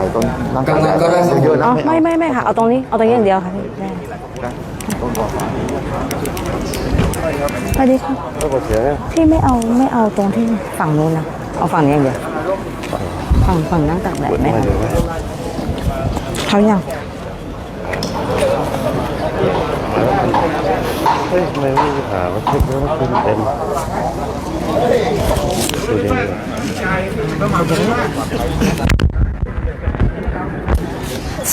ายตรงนั่งตากกำลัแดงก็ได้ดเยอะๆนะอ๋อไม่ไม่เอาไม่ไม่ค่ะ เอาตรงนี้ เอาตรงนี้อย่างเดียวค่ะพี่ได้นะต้องบอกว่าสวัสดีค่ะไม่ปวดเสียเนี่ยพี่ไม่เอาไม่เอาตรงที่ฝั่งนู้นนะ เอาฝั่งนี้อย่างเดียว ฝั่งฝั่งนั่งตากแดดไหมไม่คะเลยไหมเขายัง เฮ้ยทำไมไม่มีขาว่าเช็คแล้วว่าคุณเต็มดูดิ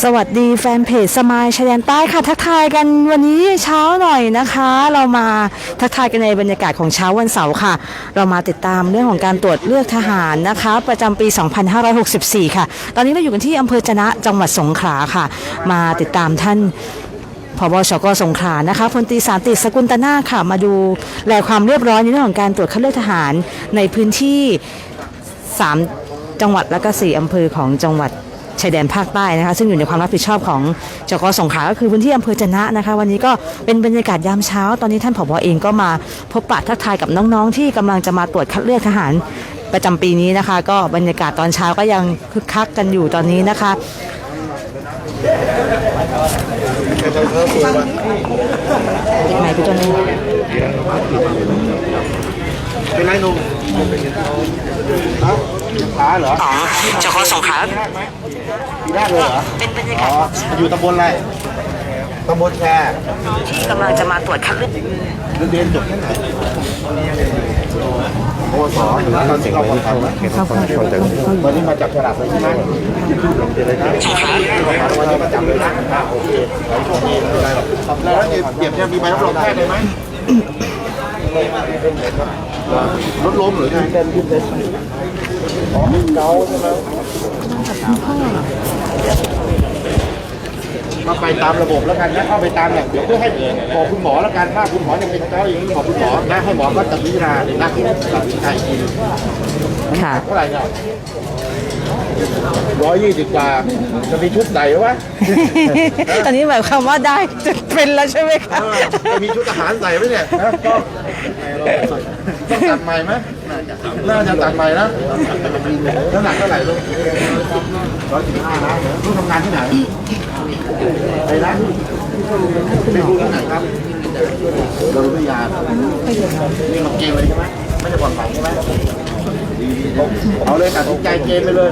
สวัสดีแฟนเพจสมายชายแดนใต้ค่ะ ทักทายกันวันนี้เช้าหน่อยนะคะ เรามาทักทายกันในบรรยากาศของเช้าวันเสาร์ค่ะ เรามาติดตามเรื่องของการตรวจเลือกทหารนะคะ ประจำปี 2564 ค่ะ ตอนนี้เราอยู่กันที่อำเภอจะนะจังหวัดสงขลาค่ะ มาติดตามท่านพบชกสงขลานะคะพลตีสารติสกุลตนาคค่ะ มาดูแลความเรียบร้อยในเรื่องของการตรวจคัดเลือกทหารในพื้นที่ 3 จังหวัดและก็4อำเภอของจังหวัด ชายแดนภาคใต้นะคะ ซึ่งอยู่ในความรับผิดชอบของจกสงขลาก็คือพื้นที่อำเภอจะนะนะคะ วันนี้ก็เป็นบรรยากาศยามเช้า ตอนนี้ท่านผบเองก็มาพบปะทักทายกับน้องๆ ที่กำลังจะมาตรวจคัดเลือกทหารประจำปีนี้นะคะ ก็บรรยากาศตอนเช้าก็ยังคึกคักกันอยู่ตอนนี้นะคะติดไหมพี่ตัวนี้เป็นไรหนุ่ม ฮะขาเหรออ๋อจกสงขลาปีแรกเลยเหรอ เป็นบรรยาอ๋กาอศอยู่ตำบลอะไร ตำบลแคร์ที่กำลังจะมาตรวจคัดเลือกเรียนจบที่ไหนโอ้สอหรือว่าเสียงไปที่เขาเขาเขาเขาจะวันนี้มาจับฉลากเลยใช่ไหมเลยนะวันนี้มาจับเลยนะอ่าโอเคขอให้โชคดีไม่เป็นไรหรอกแล้วเดี๋ยวเนี่ยมีใบรับรองแพทย์เลยไหม รถล้มหรือไงเต้นขึ้นเต้นอ๋อเกาใช่ไหมมาไปตามระบบแล้วกันนะเข้าไปตามเนี่ยเดี๋ยวเพื่อให้บอกคุณหมอแล้วกันถ้าคุณหมอยังเป็นเจ้าอย่างนี้บอกคุณหมอนะให้หมอก็ตัดวิจารณาเลยนะตัดสินใจอีกค่ะเท่าไหร่เนี่ยร้อยยี่สิบกว่าจะมีชุดไหนวะ ตอนนี้หมายความว่าได้จะเป็นแล้วใช่ไหมคะจะมีชุดทหารใส่ไหมเนี่ย ต้องตัดใหม่ไหมน่าจะตัดใหม่นะน้ำหนักเท่าไหร่ลูกร้อยสิบห้านะลูกทำงานที่ไหนไปนไปดูที่ไหนครับเราวิทยานี่มาเกณฑ์เลยใช่ไหมไม่ได้ผ่อนผันใช่ไหมเอาเลยตัดสินใจเกณฑ์ไปเลย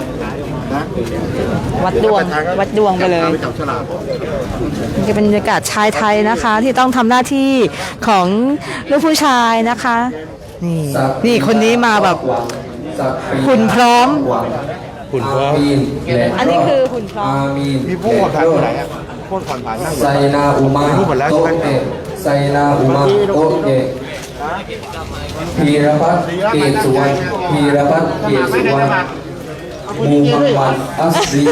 นะวัดดวงวัดดวงไปเลยไปจับฉลากนี่ก็เป็นบรรยากาศชายไทยนะคะ ที่ต้องทำหน้าที่ของลูกผู้ชายนะคะ นี่นี่คนนี้มาแบบหุ่นพร้อม หุ่นพร้อม อันนี้คือหุ่นพร้อมอามีนมีผู้ผ่อนผันอยู่ไหนอะผู้ผ่อนผันนั่งอยู่ไซนาอุมารู้หมดแล้วโตใช่ไหมเอะไซนาอุมาโตเอะพีรพัฒน์เกศสุวรรณพีรพัฒน์เกศสุวรรณ มูฮัมหมัดอัสรี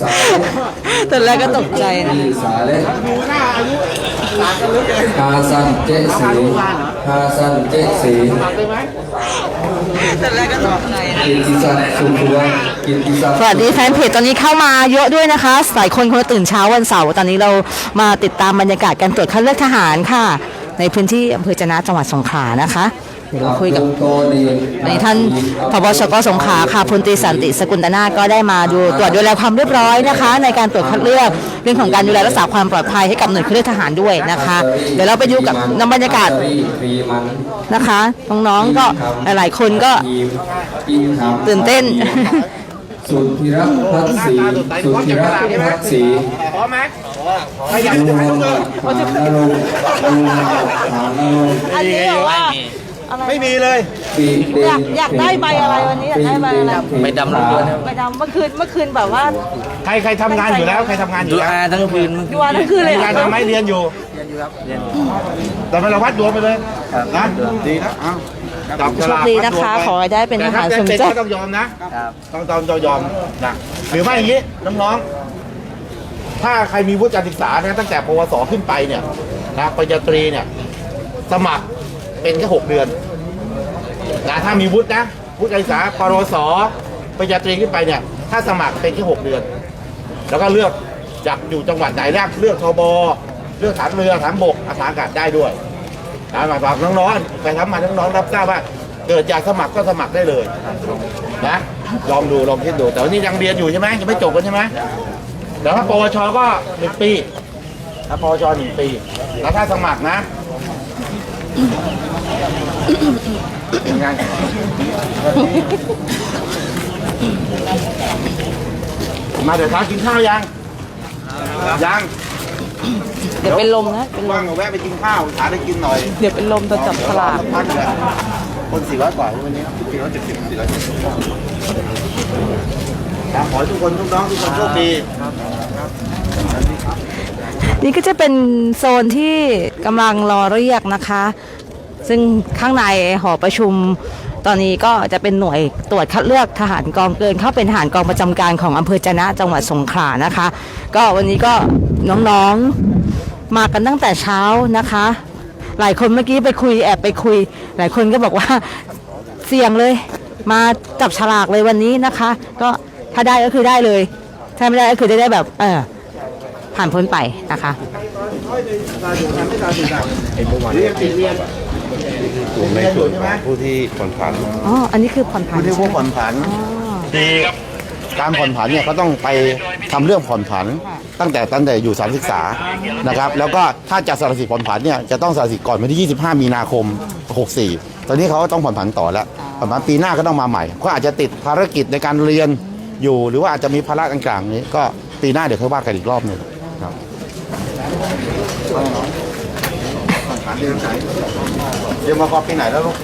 สาเลตอนแรกก็ตกใจนะดีสาเลดูหน้าอายุต่างกันเหลือเกินฮาซันเจสีฮาซันเจสีตัดเลยไหมตอนแรกก็ตกใจนะ กิตติศักดิ์สุขวรรณกิตติศักดิ์สวัสดีแฟนเพจตอนนี้เข้ามาเยอะด้วยนะคะหลายคนคงจะตื่นเช้าวันเสาร์ตอนนี้เรามาติดตามบรรยากาศการตรวจคัดเลือกทหารค่ะ ในพื้นที่อำเภอจะนะจังหวัดสงขลานะคะ เดี๋ยวเราคุยกับโตดีวันนี้ท่านพบชกสงขลาค่ะพลตรีสันติสกุลตนาก็ได้มาดูตรวจดูแลความเรียบร้อยนะคะ ในการตรวจคัดเลือกเรื่องของการดูแลรักษาความปลอดภัยให้กับหน่วยคัดเลือกทหารด้วยนะคะ เดี๋ยวเราไปดูกับนำบรรยากาศฟรีมันนะคะน้องๆก็หลายๆคนก็ทีมอินทำตื่นเต้นสุธิรักษ์พักศรีสุธิรักษ์พักศรีพร้อมไหมใครอยากลุงจะมัถ่ายนรูปเลยฐานนรงค์ลุงมันฐานนรงค์อันนี้แบบว่าไม่มีเลยปีเด่อยานกอยากได้ใบอะไรวันนี้อยากได้ใบอะไรไม่ดำรถยนต์ใบดำเมื่อคืนเมื่อคืนแบบว่าใครใครทำงานอยู่แล้วใครทำงานอยู่แล้วทั้งคืนดูวันทั้งคืนเลยมีเหรการอทำไหมเรียนอยู่เรียนอยู่ครับเรียนแต่เราวัดดวงไปเลยนะดีนะเอ้าจับฉโชลาคกดีวันะดดวงคะไปขอให้ได้เป็นทแต่หาถ้ารสเป็นมเป็นใจ ก็ต้องยอมนะต้องต้องต้องยอมนะหรือไม่อย่างนี้น้องๆ ถ้าใครมีวุฒิการศึกษานะตั้งแต่ปวสขึ้นไปเนี่ยนะปริญญาตรีเนี่ย สมัคร เป็นแค่หกเดือนนะถ้ามีวุฒินะวุฒิการศึกษาปรสปริญญาตรีขึ้นไปเนี่ย ถ้าสมัครเป็นแค่หกเดือน แล้วก็เลือกอยากอยู่จังหวัดไหนแรกเลือกทบเลือกฐานเรือฐานบกอาสาอากาศได้ด้วยนะฝากน้องๆไปทำมาน้องๆรับทราบว่าเกิดอยากสมัครก็สมัครได้เลยนะลองดูลองคิดดู แต่ว่านี่ยังเรียนอยู่ใช่ไหมยังไม่จบกันใช่ไหมแต่ถ้าปวชก็หนึ่งปีถ้าปวชหนึ่งปีแล้วถ้าสมัครนะ งไงมาเดี๋ยวท้ากินข้าวยัง ยังเดี๋ยวเป็นลมนะเป็นลว่างมก็แวะไปกินข้าวหาได้กินหน่อยเดี๋ยวเป็นลมจะจับฉลากพันเลยคนสี่ร้อยกว่าวันนี้สี่ร้อยเจ็ดสิบสี่ร้อยเจ็ดสิบขอให้ทุกคนทุกน้องทุกคนโชคดี นี่ก็จะเป็นโซนที่กำลังรอเรียกนะคะ ซึ่งข้างในหอประชุมตอนนี้ก็จะเป็นหน่วยตรวจคัดเลือกทหารกองเกิน เข้าเป็นทหารกองประจำการของอำเภอจะนะจังหวัดสงขลานะคะ ก็วันนี้ก็น้องๆมากันตั้งแต่เช้านะคะ หลายคนเมื่อกี้ไปคุยแอบไปคุย หลายคนก็บอกว่าเสี่ยงเลย มาจับฉลากเลยวันนี้นะคะ ก็ถ้าได้ก็คือได้เลย ถ้าไม่ได้ก็คือได้ได้แบบเออ ผ่านพ้นไปนะคะไอ้เมื่อวานเรียนติดเรียนกลุ่มในส่วนของผู้ที่ผ่อนผันอ๋ออันนี้คือผ่อนผันผู้ที่ใช่ผู้ไหมผ่อนผันอ๋อคือการผ่อนผันเนี่ยก็ต้องไปทำเรื่องผ่อนผัน ตั้งแต่ตั้งแต่อยู่สถารศึกษานะครับ แล้วก็ถ้าจะสารสิทธิ์ผ่อนผันเนี่ยจะต้องสารสิทธิ์ก่อนวันที่ 25 มีนาคม 64 ตอนนี้เขาก็ต้องผ่อนผันต่อแล้วประมาณปีหน้าก็ต้องมาใหม่ก็อาจจะติดภารกิจในการเรียนอยู่ หรือว่าอาจจะมีภาระต่างๆนี้ก็ปีหน้าเดี๋ยวค่อยว่ากันอีกรอบหนึ่ง ครับผ่อนเรียนไหนเรียนมาคอปีไหนแล้วลูก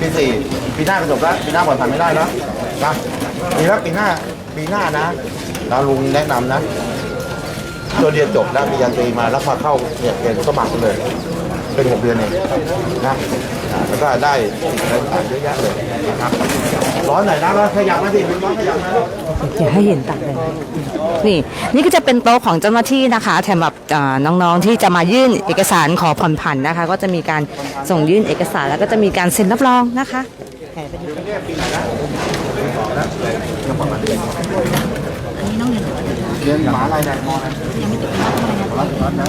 ปีสี่ปีหน้าก็จบแล้วปีหน้าผ่อนผันไม่ได้แล้วนะปีแล้วปีหน้าปีหน้านะเราลุงแนะนำนะตัวเรียนจบแล้วปริญญาตรีมาแล้วมาเข้าเนี่ยเรียนสมัครเลย เป็นหกเดือนเองนะแล้วก็ได้สิ่งต่างๆเยอะแยะเลยนะครับ ร้อนหน่อยนะร้อนขยับมาสิร้อนขยับมาเดี๋ยวให้เห็นตักเลยนี่นี่ก็จะเป็นโต๊ะของเจ้าหน้าที่นะคะสำหรับอ่าน้องๆที่จะมายื่นเอกสารขอผ่อนผันนะคะ ก็จะมีการส่งยื่นเอกสารแล้วก็จะมีการเซ็นรับรองนะคะเรียนหมาอะไรเนี่ยมออะไรนะ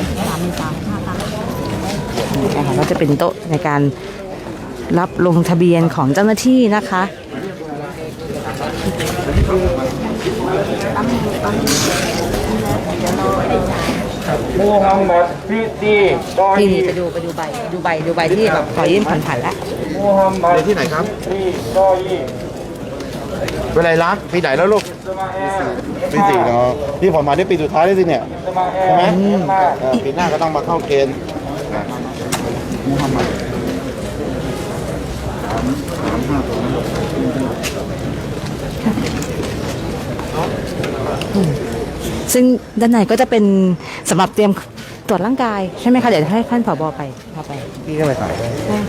คะก็จะเป็นโต๊ะในการรับลงทะเบียนของเจ้าหน้าที่นะคะ มูฮัมหมัดพิตีกอนี่นี่ไปดูไปดูใบดูใบดูใบที่แบบขอยื่นผ่อนผันแล้วมูฮัมหมัดเรียนที่ไหนครับพิกอยีเป็นไรรักปีไหนแล้วลูกสมาแอร์ปีสี่เนาะพี่ผ่อนมาได้ปีสุดท้ายได้สิเนี่ย สมาแอใช่ไหมร์เมียนมา เออปีหน้าก็ต้องมาเข้าเกณฑ์นะมูฮัมหมัด ซึ่งด้านในก็จะเป็นสำหรับเตรียมตรวจร่างกายใช่ไหมคะ เดี๋ยวให้ท่านผบไปพาไปพี่ก็ไปถ่ายได้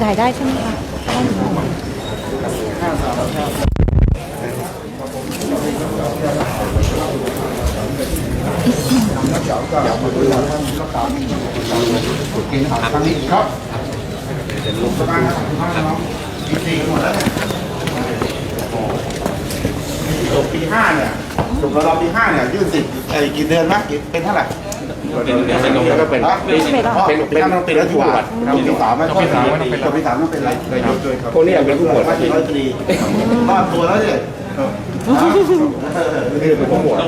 ได้ได้ใช่ไหมคะได้กินอาหารครั้งนี้ครับเป็นลูกสบายครับข้างน้อ งปีสี่หมดแล้วเนี่ยจบปีห้าเนี่ยจบระดับปีห้าเนี่ยยื่นสิทธิ์ไอ้กี่เดือนนะกี่เป็นเท่าไหร่เป็นเป็นแล้วก็เป็นเป็นเป็นต้องเป็นแล้วถูกบัตรปีสามไม่ต้องปีสามจบปีสามต้องเป็นอะไรเลยยศด้วยครับพวกนี้เป็นผู้หมวดว่าที่ร้อยตรีบ้านตัวแล้วเนี่ยเป็นผู้หมวด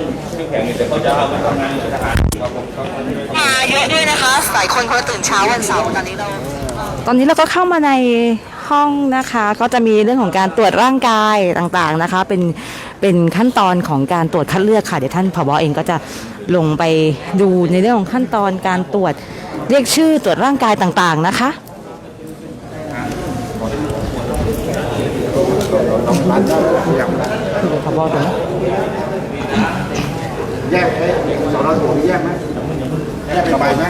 มาเยอะด้วยนะคะหลายคนเขาตื่นเช้าวันเสาร์ตอนนี้เรา ตอนนี้เราก็เข้ามาใน ห้องนะคะก็จะมีเรื่องของการตรวจร่างกายต่างๆนะคะ เป็นเป็นขั้นตอนของการตรวจคัดเลือกค่ะเดี๋ยวท่านผบเองก็จะลงไปดูในเรื่องของขั้นตอนการตรวจเรียกชื่อตรวจร่างกายต่างๆนะคะคือตรงนี้แยกไหมสอนอถูกแยกไหมแยกเป็นใบไหม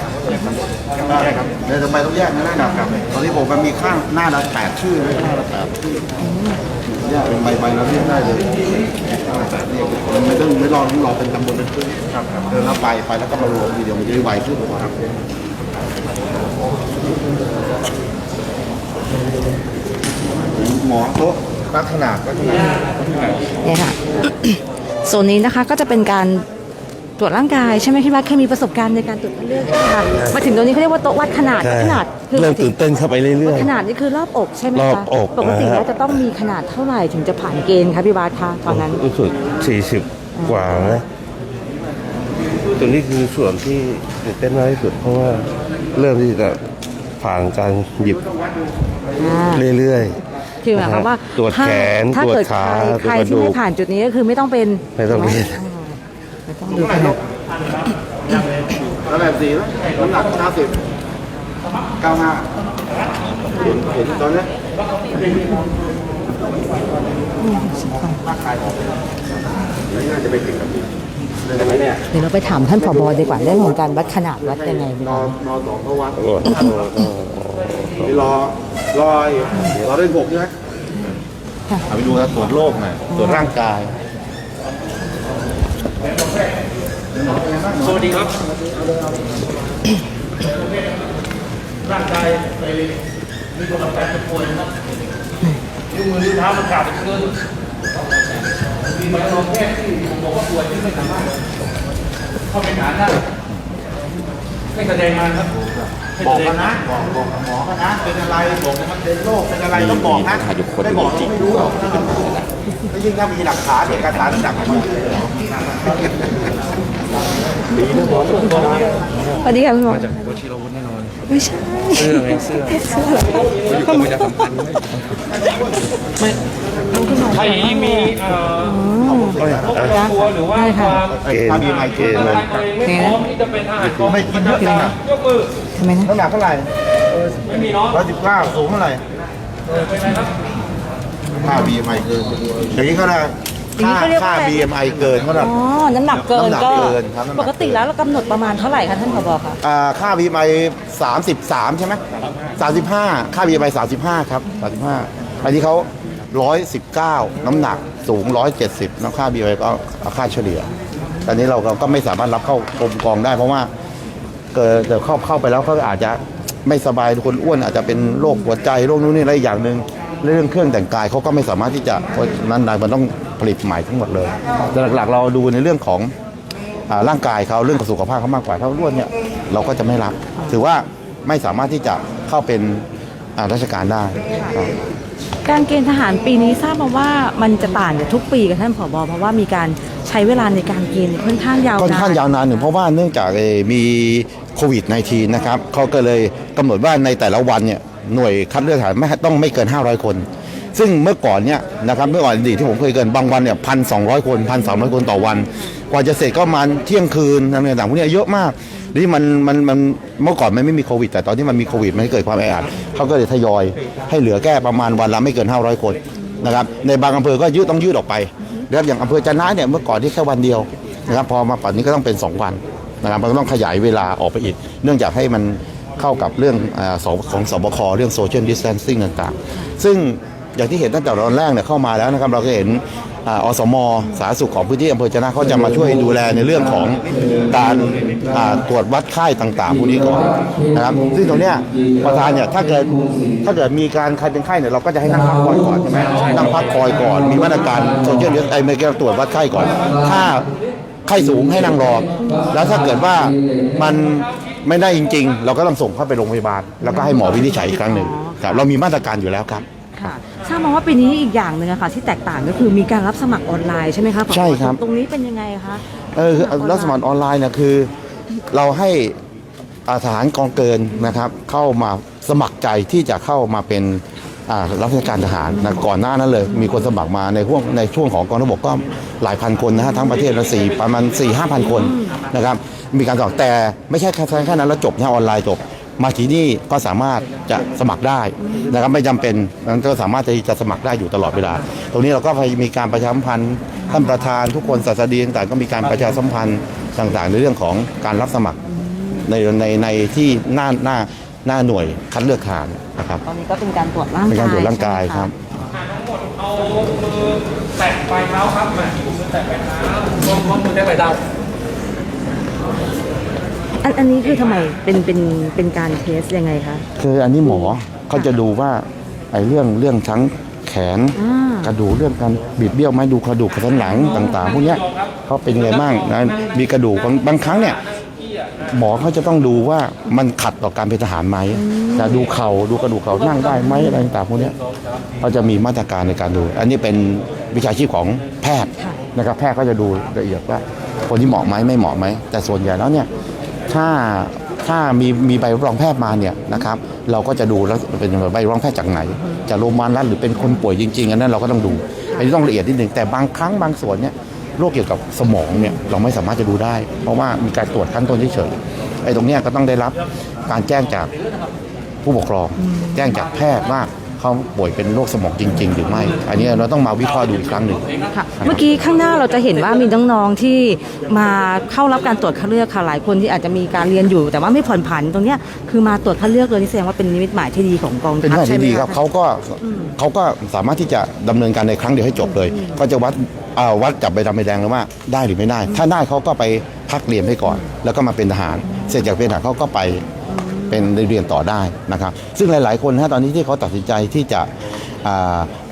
แยกครับเดี๋ยวทำไมต้องแยกนะนะครับ ตอนนี้ผมมันมีข้างหน้าละแปดชื่อเลยหน้าละแปดชื่อแยกเป็นใบใบแล้วเรียกได้เลยหน้าละแปดนี่มันไม่ต้องไม่รอต้องรอเป็นตำบลเป็นชื่อครับเดินแล้วไปไปแล้วก็มารวมทีเดียวมันจะได้ไวขึ้นครับหมอโต๊ะลักษณะลักษณะเนี่ยค่ะโซนนี้นะคะก็จะเป็นการ ตรวจร่างกายใช่ไหมพี่วัดเคยมีประสบการณ์ในการตรวจเลือดใช่ไหมคะมาถึงตรงนี้เขาเรียกว่าโต๊ะวัดขนาดใช่วัดขนาดคือเริ่มตื่นเต้นเข้าไปเรื่วัอดยขนาดนี่คือรอบอกใช่ไหมรอคะบอกปกตินะฮะแล้วจะต้องมีขนาดเท่าไหร่ถึงจะผ่านเกณฑ์คะพี่วัดคะตอนนั้นๆรู้สึก40กว่านะตัวนี้คือส่วนที่ตื่นเต้นมากที่สุด เพราะว่าเริ่มที่จะผ่านการหยิบอ่าเรื่อยคือหมายความว่าตรวจถ้าแขนถ้าตรวจเกิดขาใครตรวจใครกระดูที่กไม่ผ่านจุดนี้ก็คือไม่ต้องเป็นไม่ต้องเป็นอ่าไม่ ต้องดูขนาดแล้วแบบสี่แล้วน้ำหนักเก้าสิบเก้าห้าเห็นเห็นตอนนี้ร่างกายออกไม่น่าจะไปถึงกับเลยไหมเนี่ยเดี๋ยวเราไปถามท่านผบดีกว่าเรื่องของการวัดขนาดวัดยังไงดีนกอว่านอสองเขาวัดโอ้โหรอรอรอเล่นหกใช่ไหมเอาไปดูนะตรวจโรคหน่อยตรวจร่างกาย สวัสดีครับร่างกายมีกำลังใจเป็นป่วยนะครับนิ้วมือนิ้วเท้ามันขาดไปเกินมีใบรองแพทย์ที่ผมบอกว่าป่วยที่ไม่สามารถเข้าไปหาได้ไม่แสดงมาครับไม่บอแสกดกังนนะบอกบอกกับหมอกันนะเป็นอะไรบอกมันเป็นโรคเป็นอะไรต้องบอกนะไม่บอกก็ไม่รู้หรอกแล้วยิ่งถ้ามีหลักฐานเอกสารต่างๆมัน สวัสดีค่ะคุณหมอมาจากวชิรวุฒิแน่นอน ไม่ใช่เสื้อไงเสื้อเสื้ออยู่กับประชาสัมพันธ์ใครมีเอ่อคระจำตัวหรือว่าความเกณฑ์เกณฑ์มันตัวเองไม่พร้อมที่จะเป็นทหารกองไม่กินเยอะจังอะยกมือทำไมนะน้ำหนักเท่าไหร่ไม่มีเนาะร้อยสิบเก้าสูงเท่าไหร่เป็นไรครับค่า BMI เกินอย่างนี้ก็ได้ ค่าค่า BMI เกินก็ได้อ๋อ น้ำหนักเกินน้ำหนักก็ เกินครับน้ำหนักปกติแล้วเรากำหนดประมาณเท่าไหร่คะท่านผบคะอ่าค่า BMI 33 ใช่ไหม35 ค่า BMI 35 ครับ 35 อันนี้เขา119 น้ำหนักสูง 170น้ำค่า BMI ก็เอาค่าเฉลี่ย ตอนนี้เราก็ก็ไม่สามารถรับเข้ากรมกองได้ เพราะว่าเกิดเดี๋ยวเข้าเข้าไปแล้วเขาอาจจะไม่สบายคนอ้วนอาจจะเป็นโรคหัวใจโรคนู้นนี่อะไรอย่างหนึ่ง เรื่องเครื่องแต่งกายเขาก็ไม่สามารถที่จะเพราะนั้นนายมันต้องผลิตใหม่ทั้งหมดเลยแต่หลักๆ เราดูในเรื่องของอ่าร่างกายเขาเรื่องของสุขภาพเขามากกว่าถ้าอ้วนเนี่ยเราก็จะไม่รับ ถือว่าไม่สามารถที่จะเข้าเป็นอ่าราชการได้ครับ การเกณฑ์ทหารปีนี้ทราบมาว่ามันจะต่างจากทุกปีกับท่านผบเพราะว่ามีการใช้เวลาในการเกณฑ์ค่อนข้างยาวค่อนข้างนานยาวนานหนึ่งเพราะว่าเนื่องจากเอ่อมีโควิด -19 นะครับเขาก็เลยกำหนดว่าในแต่ละวันเนี่ย หน่วยคัดเลือกทหารไม่ต้องไม่เกิน 500 คน ซึ่งเมื่อก่อนเนี่ยนะครับเมื่อก่อนอดีตที่ผมเคยเกินบางวันเนี่ยพันสองคนพันสามคนต่อวัน กว่าจะเสร็จก็มาเที่ยงคืนอะไรต่างๆพวกนี้เยอะมากนี่มันมันมันเมื่อก่อนมันไม่มีโควิด แต่ตอนที่มันมีโควิดมันเกิดความแออัดเขาก็เลยทยอยให้เหลือแค่ประมาณวันละไม่เกิน 500 คนนะครับในบางอำเภอก็ยืดต้องยืดออกไปนะครับอย่างอำเภอจะนะเนี่ยเมื่อก่อนที่แค่วันเดียวนะครับพอมาปัจจุบันนี้ก็ต้องเป็น 2 วันนะครับมันก็ต้องขยายเวลาออกไปอีก เนื่องจากให้มัน เข้ากับเรื่องอของสบคเรื่อง social distancing ต่างๆ ซึ่งอย่างที่เห็นตั้งแต่ตอนแรกเนี่ยเข้ามาแล้วนะครับเราก็เห็นอสมสาธารณสุขของพื้นที่อำเภอจนะเขาจะมาช่วยดูแลในเรื่องของการตรวจวัดไข้ต่างๆพวกนี้ก่อนนะครับซึ่งตรงเนี้ยประธานเนี่ยถ้าเกิดถ้าเกิดมีการใครเป็นไข้เนี่ยเราก็จะให้นั่งพักคอยก่อนใช่ไหมนั่งพักคอยก่อน มีมาตรการโซเชียลดิสไอ้ไม่เกี่ยวตรวจวัดไข้ก่อน ถ้าไข้สูงให้นั่งรอ แล้วถ้าเกิดว่ามัน ไม่ได้จริง ๆ เราก็ต้องส่งเข้าไปโรงพยาบาล แล้วก็ให้หมอวินิจฉัยอีกครั้งหนึ่งครับเรามีมาตรการอยู่แล้วครับ ค่ะทราบมาว่าปีนี้อีกอย่างหนึ่งอะค่ะ ที่แตกต่างก็คือมีการรับสมัครออนไลน์ใช่ไหมคะผอใช่ครับ ตรงนี้เป็นยังไงคะเออคือรัฐสมัครออนไลน์เนี่ยคือ เราให้อาทหารกองเกินนะครับ เข้ามาสมัครใจที่จะเข้ามาเป็นอ่า รับราชการทหารนะก่อนหน้านั้นเลยมีคนสมัครมาในช่วงในช่วงของกองทัพบกก็หลายพันคนนะฮะทั้งประเทศละสี่ประมาณ4ี่ห้าพันคนนะครับมีการสมัครแต่ไม่ใช่แค่แค่นั้นแล้วจบนะออนไลน์จบมาที่นี่ก็สามารถจะสมัครได้นะครับไม่จำเป็นมันก็สามารถที่จะสมัครได้อยู่ตลอดเวลา ตรงนี้เราก็มีการประชาสัมพันธ์ท่านประธานทุกคนศาสดีต่างๆก็มีการประชาสัมพันธ์ต่างๆ ในเรื่องของการรับสมัครในในในที่หน้าหน้าหน้าหน่วยคัดเลือกทหาร นะครับตอนนี้ก็เป็นการตรวจร่างกายเป็นการตรวจร่างกายใช่ไหมะครับเอามือแตะปลายเท้าครับมามือแตะปลายเท้าลองลองมือแตะปลายเท้าอันอันนี้คือทำไมเป็นเป็นเป็นการเทสยังไงคะคืออันนี้หมอเขาจะดูว่าไอ้เรื่องเรื่องทั้งแขขนกระดูกเรื่องการบิดเบี้ยวไหมดูกระดูกกระสันหลังต่าง ๆ พวกเนี้ยเขาเป็นยังไงบ้างนะมีกระดูกบางบางครั้งเนี่ย หมอเขาจะต้องดูว่ามันขัดต่อการเป็นทหารไหมจะดูเข่าดูกระดูกเข่านั่งได้ไหมอะไรต่างๆพวกเนี้ยเขาจะมีมาตรการในการดู อันนี้เป็นวิชาชีพของแพทย์นะครับแพทย์ก็จะดูละเอียดว่า คนที่เหมาะไหมไม่เหมาะไหมแต่ส่วนใหญ่แล้วเนี่ยถ้าถ้ามีมีใบรับรองแพทย์มาเนี่ยนะครับเราก็จะดูแล้วเป็นใบรับรองแพทย์จากไหนจากโรงพยาบาลรัฐหรือเป็นคนป่วยจริงๆอันนั้นเราก็ต้องดูอันนี้ต้องละเอียดนิดหนึ่งแต่บางครั้งบางส่วนเนี่ย โรคเกี่ยวกับสมองเนี่ยเราไม่สามารถจะดูได้ เพราะว่ามีการตรวจขั้นต้นเฉยๆไอ้ตรงเนี้ยก็ต้องได้รับการแจ้งจากผู้ปกครอง แจ้งจากแพทย์ว่า เขาป่วยเป็นโรคสมองจริง ๆ หรือไม่ อันนี้เราต้องมาวิเคราะห์ดูอีกครั้งหนึ่ง ค่ะเมื่อกี้ข้างหน้าเราจะเห็นว่ามีน้องๆที่มาเข้ารับการตรวจคัดเลือกค่ะหลายคนที่อาจจะมีการเรียนอยู่ แต่ว่าไม่ผ่อนผันตรงเนี้ยคือมาตรวจคัดเลือกเลยนี่แสดงว่าเป็นนิมิตหมายที่ดีของกองเป็นทัพเรื่องใช่ที่ไหมดีครับคะเขาก็เขาก็สามารถที่จะดำเนินการในครั้งเดียวให้จบเลย ก็จะวัดอ่าวัดจับใบดำใบแดงแล้วว่าได้หรือไม่ได้ ถ้าได้เขาก็ไปพักเรียนไปก่อน แล้วก็มาเป็นทหาร เสร็จจากเป็นทหารเขาก็ไป เป็นเรียนต่อได้นะครับ ซึ่งหลาย ๆ คนนะตอนนี้ที่เขาตัดสินใจที่จะอ่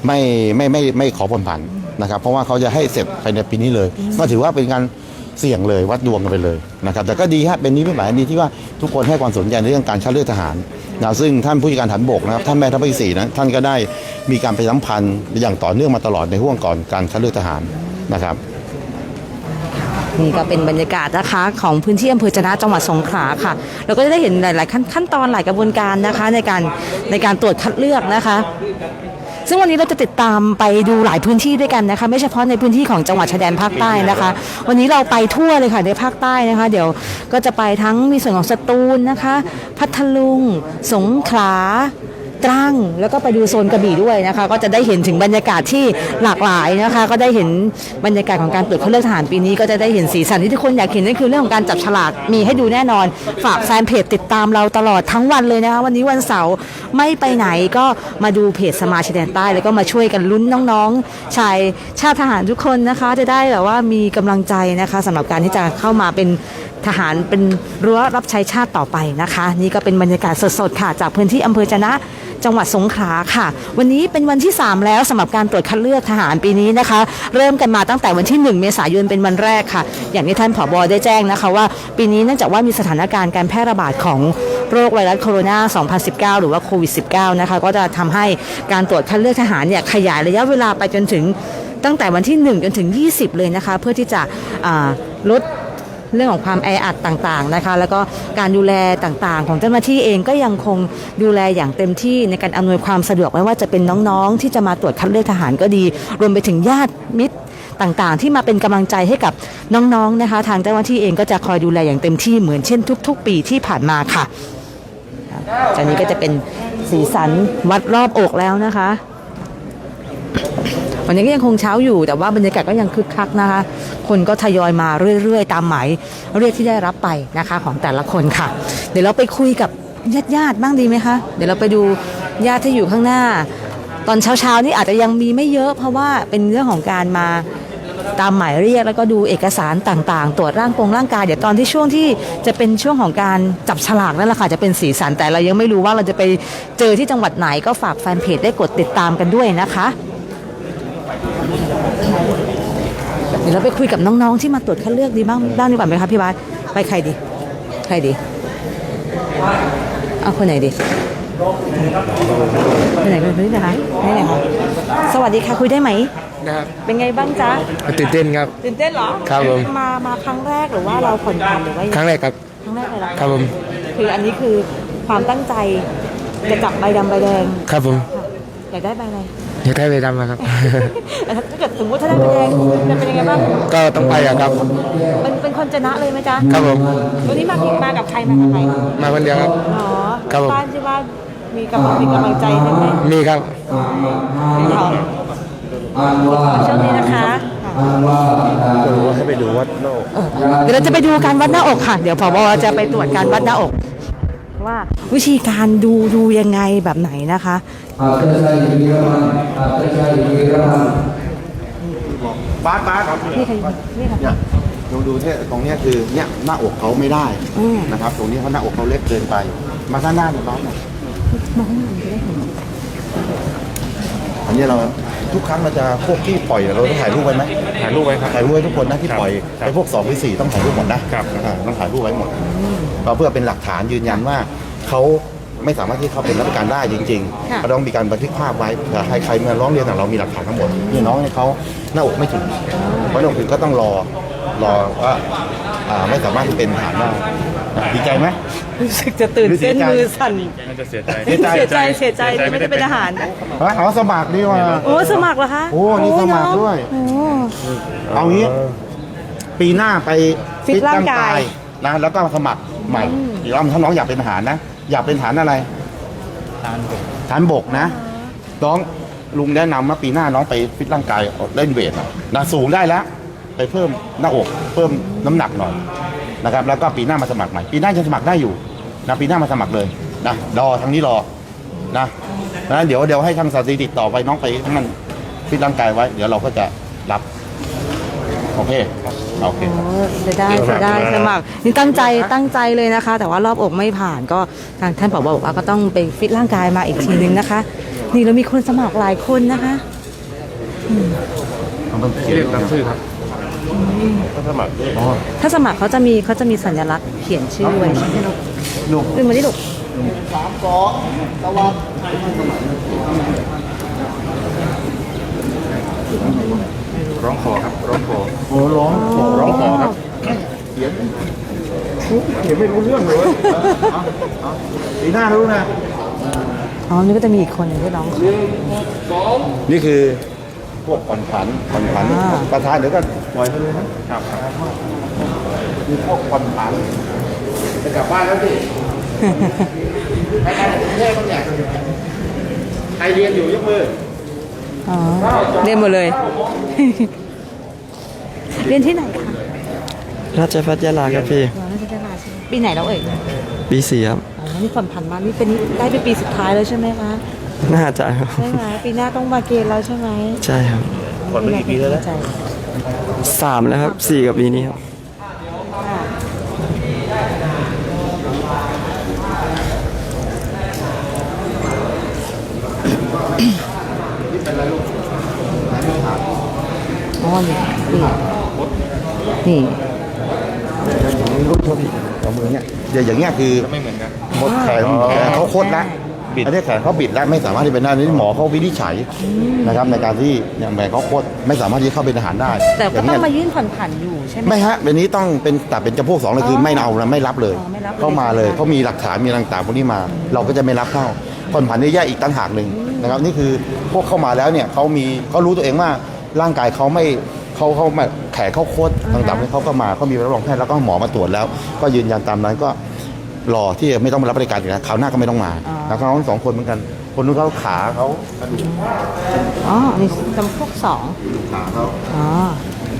ไม่ไม่ไม่ไม่ขอผ่อนผันนะครับ เพราะว่าเขาจะให้เสร็จภายในปีนี้เลยก็ถือว่าเป็นการเสี่ยงเลยวัดดวงกันไปเลยนะครับแต่ก็ดีฮะเป็นนิมิตหมายนดีที่ว่าทุกคนให้ความสนใจในเรื่องการคัดเลือกทหารนะซึ่งท่านผู้จัดการฐานบกนะครับท่านแม่ทัพภาคที่สี่นะท่านก็ได้มีการไปสัมพันธ์อย่างต่อเนื่องมาตลอดในห่วงก่อนการคัดเลือกทหารนะครับ นี่ก็เป็นบรรยากาศนะคะของพื้นที่อำเภอจนะจังหวัดสงขลาค่ะเราก็จะได้เห็นหลาย ๆ ขั้นขั้นตอนหลายกระบวนการนะคะในการในการตรวจคัดเลือกนะคะ ซึ่งวันนี้เราจะติดตามไปดูหลายพื้นที่ด้วยกันนะคะ ไม่เฉพาะในพื้นที่ของจังหวัดชายแดนภาคใต้นะคะ วันนี้เราไปทั่วเลยค่ะในภาคใต้นะคะ เดี๋ยวก็จะไปทั้งมีส่วนของสตูลนะคะ พัทลุง สงขลา ตรังแล้วก็ไปดูโซนกระบี่ด้วยนะคะ ก็จะได้เห็นถึงบรรยากาศที่หลากหลายนะคะ ก็ได้เห็นบรรยากาศของการตรวจคัดเลือกทหารปีนี้ก็จะได้เห็นสีสันที่ทุกคนอยากเห็นนั่นคือเรื่องของการจับฉลากมีให้ดูแน่นอน ฝากแฟนเพจติดตามเราตลอดทั้งวันเลยนะคะวันนี้วันเสาร์ไม่ไปไหนก็มาดูเพจสมาชิกแดนใต้ แล้วก็มาช่วยกันลุ้นน้องๆชายชาติทหารทุกคนนะคะ จะได้แบบว่ามีกำลังใจนะคะสำหรับการที่จะเข้ามาเป็น ทหารเป็นรั้วรับใช้ชาติต่อไปนะคะ นี่ก็เป็นบรรยากาศสดๆค่ะ จากพื้นที่อำเภอจะนะจังหวัดสงขลาค่ะ วันนี้เป็นวันที่ 3 แล้วสำหรับการตรวจคัดเลือกทหารปีนี้นะคะ เริ่มกันมาตั้งแต่วันที่ 1 เมษายนเป็นวันแรกค่ะ อย่างที่ท่านผบได้แจ้งนะคะว่า ปีนี้เนื่องจากว่ามีสถานการณ์การแพร่ระบาดของโรคไวรัสโคโรนา 2019 หรือว่าโควิด -19 นะคะ ก็จะทำให้การตรวจคัดเลือกทหารเนี่ยขยายระยะเวลาไปจนถึงตั้งแต่วันที่ 1 จนถึง 20 เลยนะคะ เพื่อที่จะลด เรื่องของความแออัดต่างๆนะคะ แล้วก็การดูแลต่างๆ ของเจ้าหน้าที่เองก็ยังคงดูแลอย่างเต็มที่ในการอำนวยความสะดวกไม่ว่าจะเป็นน้องๆ ที่จะมาตรวจคัดเลือกทหารก็ดี รวมไปถึงญาติมิตรต่างๆ ที่มาเป็นกำลังใจให้กับน้องๆนะคะ ทางเจ้าหน้าที่เองก็จะคอยดูแลอย่างเต็มที่เหมือนเช่นทุก ๆ ปีที่ผ่านมาค่ะจากนี้ก็จะเป็นสีสันวัดรอบอกแล้วนะคะ วันนี้ก็ยังคงเช้าอยู่แต่ว่าบรรยากาศก็ยังคึกคักนะคะ คนก็ทยอยมาเรื่อยๆ ตามหมายเรียกที่ได้รับไปนะคะของแต่ละคนค่ะ เดี๋ยวเราไปคุยกับญาติญาติบ้างดีไหมคะ เดี๋ยวเราไปดูญาติที่อยู่ข้างหน้า ตอนเช้าๆนี่อาจจะยังมีไม่เยอะ เพราะว่าเป็นเรื่องของการมาตามหมายเรียกแล้วก็ดูเอกสารต่างๆ ตรวจร่างกงร่างกายเดี๋ยวตอนที่ช่วงที่จะเป็นช่วงของการจับฉลากนั่นแหละค่ะจะเป็นสีสันแต่เรายังไม่รู้ว่าเราจะไปเจอที่จังหวัดไหนก็ฝากแฟนเพจได้กดติดตามกันด้วยนะคะ เดี๋ยวเราไปคุยกับน้องๆที่มาตรวจคัดเลือกดีบ้างบ้างดีกว่าไหมคะพี่บาสไปใครดี ใครดีเอาคนไหนดีคนไหนคนนี้นะคะนี่ไหนคะสวัสดีค่ะคุยได้ไหมนะครับเป็นไงบ้างจ๊ะตื่นเต้นครับตื่นเต้นเหรอครับผมมามาครั้งแรกหรือว่าเราผ่อนผันหรือว่ายังครั้งแรกครับครั้งแรกเลยเหรอครับผมคืออันนี้คือความตั้งใจจะจับใบดำใบแดงครับผมค่ะอยากได้ใบอะไร อยากได้ใบดำนะครับ แต่ถ้าเกิดสมมติถ้าได้ใบแดงจะเป็นยังไงบ้างก็ต้องไปอะครับ เป็นเป็นคนชนะเลยไหมจ๊ะครับผม วันนี้มากี่มากับใครมากับใครมาคนเดียวครับ อ๋อครับผม บ้านที่ว่ามีกำลังมีกำลังใจใช่ไหมมีครับเอาช่วงนี้นะคะให้ไปดูวัดโลกเออเดี๋ยวเราจะไปดูการวัดหน้าอกค่ะ เดี๋ยวผบจะไปตรวจการวัดหน้าอก ว่า วิธีการดูดูยังไงแบบไหนนะคะ Atasai Wiraman, Atasai Wiraman. บาสบาสนี่ใครนี่ค่ะเนี่ยลองดูที่ตรงเนี้ยคือเนี่ยหน้าอกเขาไม่ได้นะครับ ตรงนี้เขาหน้าอกเขาเล็กเกินไป มาข้างหน้าหน่อยบาสหน่อยมองข้างหลังจะได้เห็นอันนี้เรา ทุกครั้งเราจะพวกที่ปล่อยเนี่ยเราต้องถ่ายรูปไว้ไหมถ่ายรูปไว้ครับ ถ่ายรูปไว้ทุกคนนะที่ครับปล่อยครับไอ้พวกสองหรือสี่ต้องถ่ายรูปหมดนะครับอ่าต้องถ่ายรูปไว้หมดก็เพื่อเป็นหลักฐานยืนยันว่าเขาไม่สามารถที่เขาเป็นรับประกันได้จริงค่ะ ๆก็ต้องมีการบันทึกภาพไว้เผื่อให้ใครมาร้องเรียนแต่เรามีหลักฐานทั้งหมดนี่น้องเนี่ยเขาหน้าอกไม่ถึงเพราะหน้าอกถึงก็ต้องรอรอว่าอ่าไม่สามารถที่เป็นทหารได้นะ ดีใจไหม รู้สึกจะตื่นเต้นหรือเสียใจมือสั่น น่าจะเสียใจเสียใจ เสียใจเสียใจที่ไม่ได้เป็นทหารฮะอ๋อสมัครดีว่าโอ้สมัครเหรอคะโอ้นี่สมัครด้วย โอ้ เอางี้ ปีหน้าไปฟิตร่างกาย นะแล้วก็สมัครใหม่อีกรอบถ้าน้องอยากเป็นทหารนะ อยากเป็นทหารอะไรทหารบกทหารบกนะน้องลุงแนะนำว่าปีหน้าน้องไปฟิตร่างกายเล่นเวทอะนะสูงได้แล้ว ไปเพิ่มหน้าอก เพิ่มน้ำหนักหน่อย นะครับแล้วก็ปีหน้ามาสมัครใหม่ปีหน้าจะสมัครได้อยู่นะปีหน้ามาสมัครเลยนะรอทางนี้รอนะนะเดี๋ยวเดี๋ยวให้ทางสาธิติดต่อไปน้องไปให้มันฟิตร่างกายไว้ เดี๋ยวเราก็จะรับโอเคโอเคโอ้เสียดายเสียดายสมัครนี่ตั้งใจตั้งใจเลยนะคะ แต่ว่ารอบอกไม่ผ่านก็ทางท่านผบบอกว่าก็ต้องไปฟิตร่างกายมาอีกทีนึงนะคะ นี่เรามีคนสมัครหลายคนนะคะ เรียกตามชื่อครับ ก็สมัครด้วยถ้าสมัครเขาจะมีเขาจะมีสัญลักษณ์เขียนชื่อไว้ใช่ไหมลูกลูกขึ้นมาที่ลูกสามสองตะวันร้องขอครับร้องขอโอ้ร้องขอร้องขอครับเขียนเขียนไม่รู้เรื่องเลยเอาเอาปีหน้ารู้นะอ๋อนี่ก็จะมีอีกคนหนึ่งที่ร้องขอนี่คือพวกผ่อนผันผ่อนผันอ่าประธานเดี๋ยวก็ ปล่อยไปเลยนะครับมีพวกผ่อนผันจะกลับบ้านแล้วสิใครกรุงเทพบ้างเนี่ยใครเรียนอยู่ยกมืออ๋อเรียนหมดเลย เรียนที่ไหนคะราชพัฒยาลาครับพี่ราชดาราใช่ไหมปีไหนแล้วเอ่ยปีสี่ครับอ๋อนี่ผ่อนผันมานี่เป็นได้เป็นปีสุดท้ายแล้วใช่ไหมคะน่าจะครับใช่ไหมปีหน้าต้องมาเกณฑ์แล้วใช่ไหมใช่ครับผ่อนมากี่ปีแล้วนะ สามแล้วครับสี่กับปีนี้ครับค่ะอ๋อนี่นี่นี่รูปโทษทีเอามือเนี่ยเดี๋ยวอย่างเงี้ยคือไม่เหมือนกันหมดแขนแขนเขาโคตรแล้ว บิด อันนี้แขนเขาบิดแล้วไม่สามารถที่เป็นได้อันนี่หมอเขาวินิจฉัยนะครับในการที่เนี่ยแขนเขาโคตรไม่สามารถที่จะเข้าเป็นทหารได้แต่ก็ย่างต้อเงี้งยมายื่นผ่อนผันอยู่ใช่ไหม ไม่ฮะเป็นนี้ต้องเป็นแต่เป็นจำพวกสองเลยคือไม่เอานะไม่รับเลย อ๋อไม่รับเลยเข้ามาเลยใช่ไหม เขามีหลักฐานมีอะไรต่างๆพวกนี้มา เราก็จะไม่รับเข้าผ่อนผันนี่แยกอีกตั้งหากหนึ่งนะครับนี่คือพวกเข้ามาแล้วเนี่ยเขามีเขารู้ตัวเองว่าร่างกายเขาไม่เขาเขาไม่แขนเขาโคตรต่างๆเขาก็มาเขามีใบรับรองแพทย์แล้วก็หมอมาตรวจแล้ว ก็ยืนยันตามนั้นก็ รอที่จะไม่ต้องมารับบริการอีกแล้วคราวหน้าก็ไม่ต้องมาแล้วเขาทั้งสองคนเหมือนกัน คนนู้นเขาขาเขากระดูกอ๋อนี่จำพวกสองขาเขาอ๋อ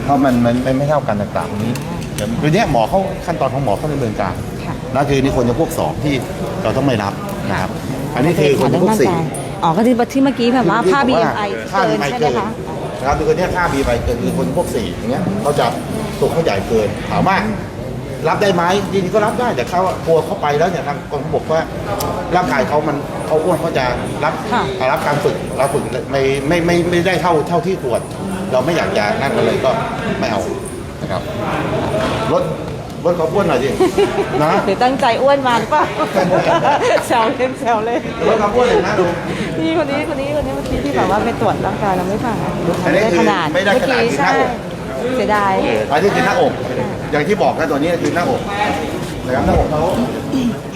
เพราะมันมันมันไม่เท่ากันต่างๆนี้เดี๋ยวคือเนี้ยหมอเขาขั้นตอนของหมอเขาดำเนินการค่ะนั่นคือนี่คนจะพวกสองที่เราต้องไม่รับนะครับอันนี้คือคนจะพวกสี่ อ๋อ ก็ที่ที่เมื่อกี้แบบว่าค่า BMI ค่าเกิน BMI ใช่ไหมเกินคะนะครับคือคนเนี้ยค่า BMI เกินคือคนพวกสี่อย่างเงี้ยเขาจะตัวเขาใหญ่เกิน ถามว่า รับได้ไหมจริงๆก็รับได้แต่เขากลัวเขาไปแล้วเนี่ยทางกองทัพบกว่าร่างกายเขามันเขาอ้วนเขาจะรับค่ะ รับการฝึกเราฝึกไม่ไม่ไม่ไม่ได้เท่าเท่าที่ตรวจ เราไม่อยากจะนั่นกันเลยก็ไม่เอานะครับลดลดเขาอ้วนหน่อยดินะ หรือตั้งใจอ้วนมาหรือเปล่า แซวเล่นแซวเล่นลดเขาอ้วนเลยนะดูนี่คนนี้คนนี้คนนี้เมื่อกี้ที่แบบว่าไปตรวจร่างกายเราไม่ผ่านอันนี้ไม่ได้คือขนาดไม่ได้ขนาดเมื่อกี้ที่หน้าใช่อก เสียดาย อันนี้คือหน้าอก อย่างที่บอกนะตัวนี้คือหน้าอกนะครับหน้าอกเขา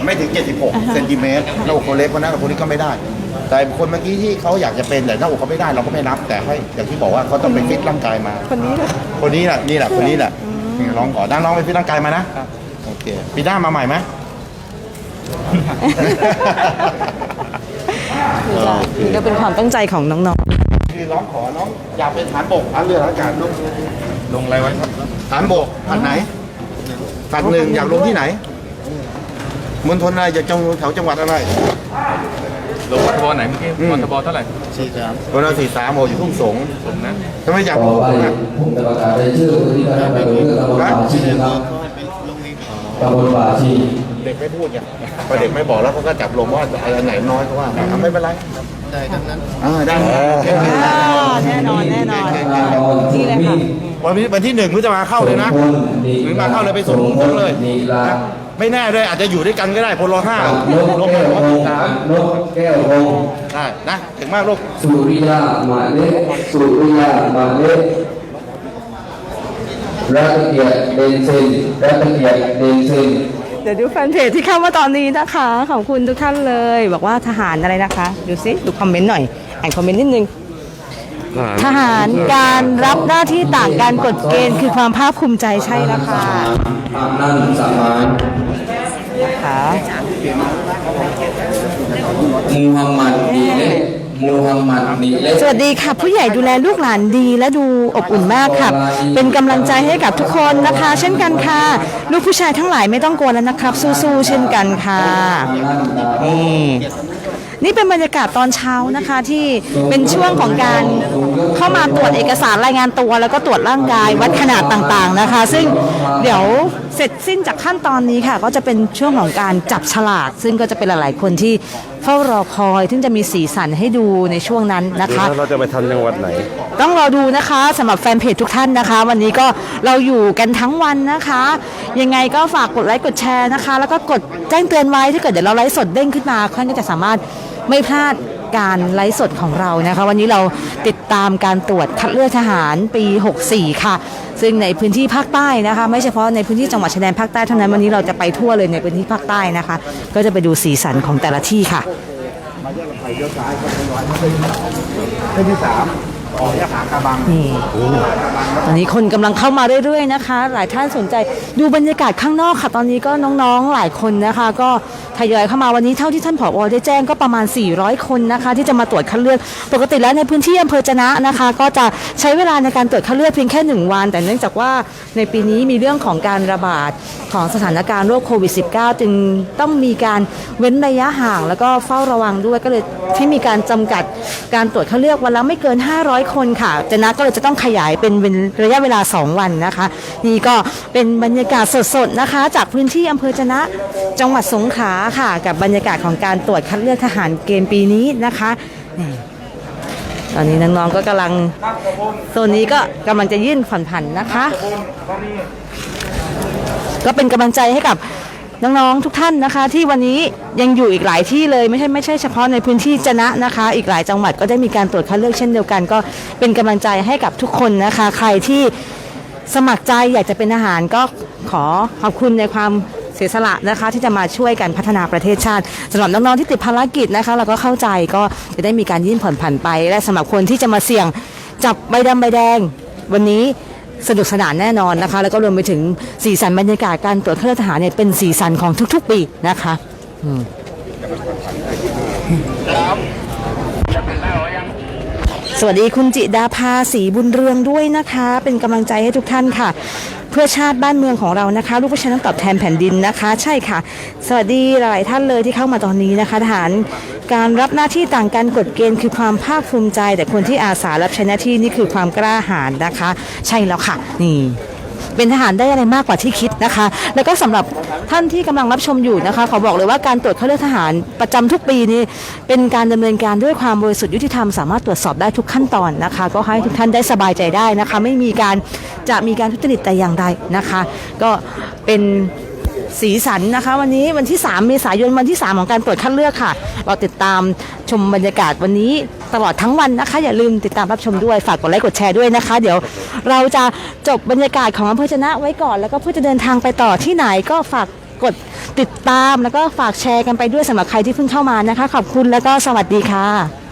ไม่ถึง 76 เซนติเมตรหน้าอกเขาเล็กเพราะหน้าอกคนนี้ก็ไม่ได้ แต่คนเมื่อกี้ที่เขาอยากจะเป็นแต่หน้าอกเขาไม่ได้เราก็ไม่นับ แต่ให้อย่างที่บอกว่าเขาต้องไปฟิตร่างกายมา คนนี้เลยคนนี้แหละนี่แหละคนนี้แหละนี่ลองก่อนนั่งน้องไปฟิตร่างกายมานะโอเคปีหน้ามาใหม่ไหมนี่ก็นี่ก็เป็นความตั้งใจของน้องคือร้องขอน้องอยากเป็นฐานบกฐานเรือฐานอากาศลูก ลงอะไรไว้ครับฐานบกฐานไหนฐานหนึ่งอยากลงที่ไหนมณฑลอะไรจะจังแถวจังหวัดอะไรลงวัทบไหนเมื่อกี้อืมวัทบเท่าไหร่วันละสี่สามโออยู่ทุ่งสงสมนะทำไมอยากต่ลองไปนะผมจะประกาศรายชื่อที่คณะกรรมการเลือกตำบลป่าชีนะครับตำบลป่าชีเด็กไม่พูดไงพอเด็กไม่บอกแล้วเขาก็จับลงว่าอะไรไหนน้อยเขาว่าอะไม่เป็นไรได้ทั้งนั้นอ่าได้อ่าแน่นอนแน่นอนนี่เลยค่ะ วันนี้วันที่หนึ่งพฤษภาเข้าเลยนะหรือมาเข้าเลยไปส่งลงเลยนีลานะไม่แน่ด้วยอาจจะอยู่ด้วยกันก็ได้พลห้ากับนกลงแก้มาวลโฮงสามนกแก้วโฮได้นะถึงมากลูกสุริยามาเลสุริยามาเลรัตเกียรติเดนเซนรัตเกียรติเดนเซนเดี๋ยวดูแฟนเพจที่เข้ามาตอนนี้นะคะขอบคุณทุกท่านเลย บอกว่าทหารอะไรนะคะ ดูสิดูคอมเมนต์หน่อยอ่านคอมเมนต์นิดนึง ทหารการรับหน้าที่ต่างการกฎเกณฑ์คือความภาคภูมิใจใช่แล้วค่ะอนันต์สมานค่ะมูฮัมหมัดนีเล่มูฮัมหมัดนีเล่สวัสดีค่ะ ผู้ใหญ่ดูแลลูกหลานดีและดูอบอุ่นมากค่ะ เป็นกำลังใจให้กับทุกคนนะคะ เช่นกันค่ะ ลูกผู้ชายทั้งหลายไม่ต้องกลัวแล้วนะครับ สู้ๆเช่นกันค่ะนี่ นี่เป็นบรรยากาศตอนเช้านะคะที่เป็นช่วงของการเข้ามาตรวจเอกสารรายงานตัว แล้วก็ตรวจร่างกายวัดขนาดต่างๆนะคะ ซึ่งเดี๋ยว เสร็จสิ้นจากขั้นตอนนี้ค่ะ ก็จะเป็นช่วงของการจับฉลาก ซึ่งก็จะเป็นหลาย ๆ คนที่เฝ้ารอคอยซึ่งจะมีสีสันให้ดูในช่วงนั้นนะเดี๋ยวคะเราจะไปทำจังหวัดไหน ต้องรอดูนะคะสำหรับแฟนเพจทุกท่านนะคะ วันนี้ก็เราอยู่กันทั้งวันนะคะ ยังไงก็ฝากกดไลค์กดแชร์นะคะ แล้วก็กดแจ้งเตือนไว้ถ้าเกิดเดี๋ยวเราไลฟ์สดเด้งขึ้นมาท่านก็จะสามารถไม่พลาด การไลฟ์สดของเรานะคะ วันนี้เราติดตามการตรวจคัดเลือกทหารปี 64 ค่ะ ซึ่งในพื้นที่ภาคใต้นะคะ ไม่เฉพาะในพื้นที่จังหวัดชายแดนภาคใต้เท่านั้นวันนี้เราจะไปทั่วเลยในพื้นที่ภาคใต้นะคะ ก็จะไปดูสีสันของแต่ละที่ค่ะเส้นที่สาม ออยะขากระบังนี่ ตอนนี้คนกำลังเข้ามาเรื่อยๆนะคะ หลายท่านสนใจดูบรรยากาศข้างนอกค่ะ ตอนนี้ก็น้องๆหลายคนนะคะ ก็ทยอยเข้ามาวันนี้เท่าที่ท่านผอได้แจ้งก็ประมาณ 400 คนนะคะ ที่จะมาตรวจคัดเลือกปกติแล้วในพื้นที่อำเภอจะนะนะคะ ก็จะใช้เวลาในการตรวจคัดเลือกเพียงแค่ 1 วัน แต่เนื่องจากว่าในปีนี้มีเรื่องของการระบาดของสถานการณ์โรคโควิด -19 จึงต้องมีการเว้นระยะห่าง แล้วก็เฝ้าระวังด้วยก็เลยที่มีการจำกัดการตรวจคัดเลือกวันละไม่เกิน 500คนค่ะจะนะก็เลยจะต้องขยายเป็นระยะเวลา 2 วันนะคะ นี่ก็เป็นบรรยากาศสดๆนะคะ จากพื้นที่อำเภอจะนะจังหวัดสงขลาค่ะ กับบรรยากาศของการตรวจคัดเลือกทหารเกณฑ์ปีนี้นะคะตอนนี้น้องๆก็กำลังโซนนี้ก็กำลังจะยื่นผ่อนผันนะคะ ก็เป็นกำลังใจให้กับ น้องๆทุกท่านนะคะ ที่วันนี้ยังอยู่อีกหลายที่เลยไม่ใช่ไม่ใช่เฉพาะในพื้นที่จนะนะคะ อีกหลายจังหวัดก็ได้มีการตรวจคัดเลือกเช่นเดียวกัน ก็เป็นกำลังใจให้กับทุกคนนะคะ ใครที่สมัครใจอยากจะเป็นทหารก็ขอขอบคุณในความเสียสละนะคะที่จะมาช่วยกันพัฒนาประเทศชาติสำหรับน้องๆที่ติดภารกิจนะคะ เราก็เข้าใจก็จะได้มีการยื่นผ่อนผันไป และสำหรับคนที่จะมาเสี่ยงจับใบดำใบแดง วันนี้ สนุกสนานแน่นอนนะคะ แล้วก็รวมไปถึงสีสันบรรยากาศการตรวจเครื่องทหารเนี่ยเป็นสีสันของทุกๆ ปีนะคะ อืม สวัสดีคุณจิดาภาสีบุญเรืองด้วยนะคะ เป็นกำลังใจให้ทุกท่านค่ะ เพื่อชาติบ้านเมืองของเรานะคะ ลูกผู้ชายต้องตอบแทนแผ่นดินนะคะ ใช่ค่ะ สวัสดีหลายท่านเลยที่เข้ามาตอนนี้นะคะทหารการรับหน้าที่ต่างกันกฎเกณฑ์คือความภาคภูมิใจ แต่คนที่อาสารับใช้หน้าที่นี่คือความกล้าหาญนะคะ ใช่แล้วค่ะ นี่ เป็นทหารได้อะไรมากกว่าที่คิดนะคะ แล้วก็สำหรับท่านที่กำลังรับชมอยู่นะคะ ขอบอกเลยว่าการตรวจเข้าเลือกทหารประจำทุกปีนี้ เป็นการดำเนินการด้วยความบริสุทธิ์ยุติธรรมสามารถตรวจสอบได้ทุกขั้นตอนนะคะ ก็ให้ทุกท่านได้สบายใจได้นะคะ ไม่มีการจะมีการทุจริตแต่อย่างใดนะคะ ก็เป็น สีสันนะคะ วันนี้วันที่ 3 เมษายนวันที่ 3 ของการตรวจคัดเลือกค่ะ เราติดตามชมบรรยากาศวันนี้ตลอดทั้งวันนะคะ อย่าลืมติดตามรับชมด้วยฝากกดไลค์กดแชร์ด้วยนะคะ เดี๋ยวเราจะจบบรรยากาศของอำเภอชนะไว้ก่อนแล้วก็เพื่อจะเดินทางไปต่อที่ไหนก็ฝากกดติดตามแล้วก็ฝากแชร์กันไปด้วยสำหรับใครที่เพิ่งเข้ามานะคะ ขอบคุณแล้วก็สวัสดีค่ะ